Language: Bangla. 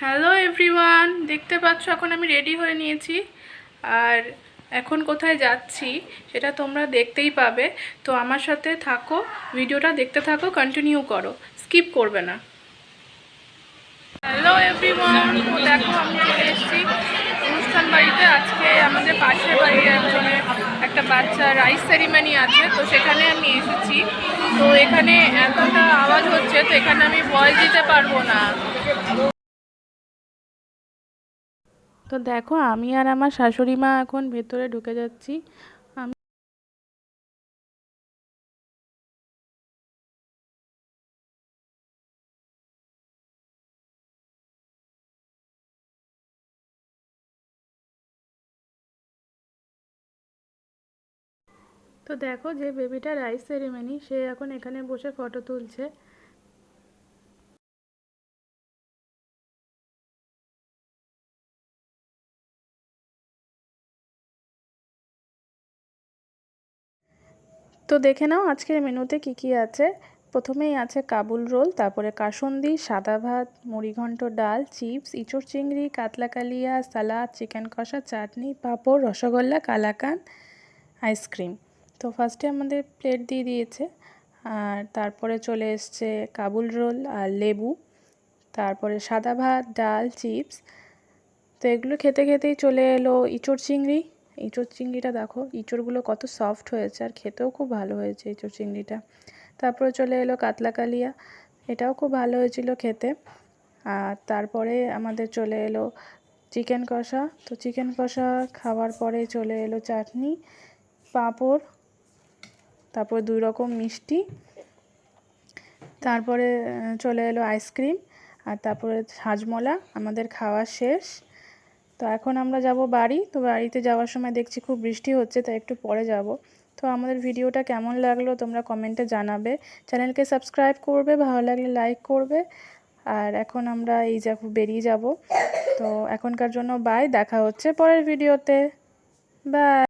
হ্যালো এভরিওয়ান, দেখতে পাচ্ছ এখন আমি রেডি হয়ে নিয়েছি। আর এখন কোথায় যাচ্ছি সেটা তোমরা দেখতেই পাবে। তো আমার সাথে থাকো, ভিডিওটা দেখতে থাকো কন্টিনিউ করো স্কিপ করবে না। হ্যালো এভরিওয়ান দেখো আমি চলে এসেছি। অনুষ্ঠান বাড়িতে আজকে আমাদের পাশের বাড়ির একজনের একটা বাচ্চা রাইস সেরিমনি আছে, তো সেখানে আমি এসেছি। তো এখানে এতটা আওয়াজ হচ্ছে, তো এখানে আমি ভয়েস দিতে পারব না। তো দেখো, আমি আর আমার শাশুড়ি মা এখন ভেতরে ঢুকে যাচ্ছি। তো দেখো, যে বেবিটা রাইস সেরিমনি সে এখন এখানে বসে ফটো তুলছে। তো দেখে নাও আজকের মেনুতে কি কি আছে। প্রথমেই আছে কাবুল রোল, তারপরে কাসন্দি, সাদা ভাত, মুড়িঘণ্ট ডাল, চিপস, ইঁচড় চিংড়ি, কাতলা কালিয়া, সালাদ, চিকেন কষা, চাটনি, পাঁপড়, রসগোল্লা কালাকান আইসক্রিম। তো ফার্স্টে আমাদের প্লেট দিয়ে দিয়েছে। আর তারপরে চলে এসছে কাবুল রোল আর লেবু। তারপরে সাদা ভাত, ডাল, চিপস। তো এগুলো খেতে খেতেই চলে এলো ইঁচড় চিংড়ি। ইঁচড় চিংড়িটা দেখো, ইঁচড়গুলো কত সফট হয়েছে আর খেতেও খুব ভালো হয়েছে ইঁচড় চিংড়িটা। তারপরে চলে এলো কাতলা কালিয়া, এটাও খুব ভালো হয়েছিল খেতে। আর তারপরে আমাদের চলে এলো চিকেন কষা, তো চিকেন কষা খাওয়ার পরে চলে এলো চাটনি, পাঁপড়, তারপর দুই রকম মিষ্টি, তারপরে চলে এলো আইসক্রিম আর তারপরে হাজমলা, আমাদের খাওয়া শেষ। তো এখন আমরা যাব বাড়ি। তো বাড়িতে যাওয়ার সময় দেখছি খুব বৃষ্টি হচ্ছে, তাই একটু পরে যাব। তো আমাদের ভিডিওটা কেমন লাগল তোমরা কমেন্টে জানাবে। চ্যানেলকে সাবস্ক্রাইব করবে, ভালো লাগলে লাইক করবে। আর এখন আমরা এই যা বেরিয়ে যাব। তো এখনকার জন্য বাই দেখা হচ্ছে পরের ভিডিওতে। বাই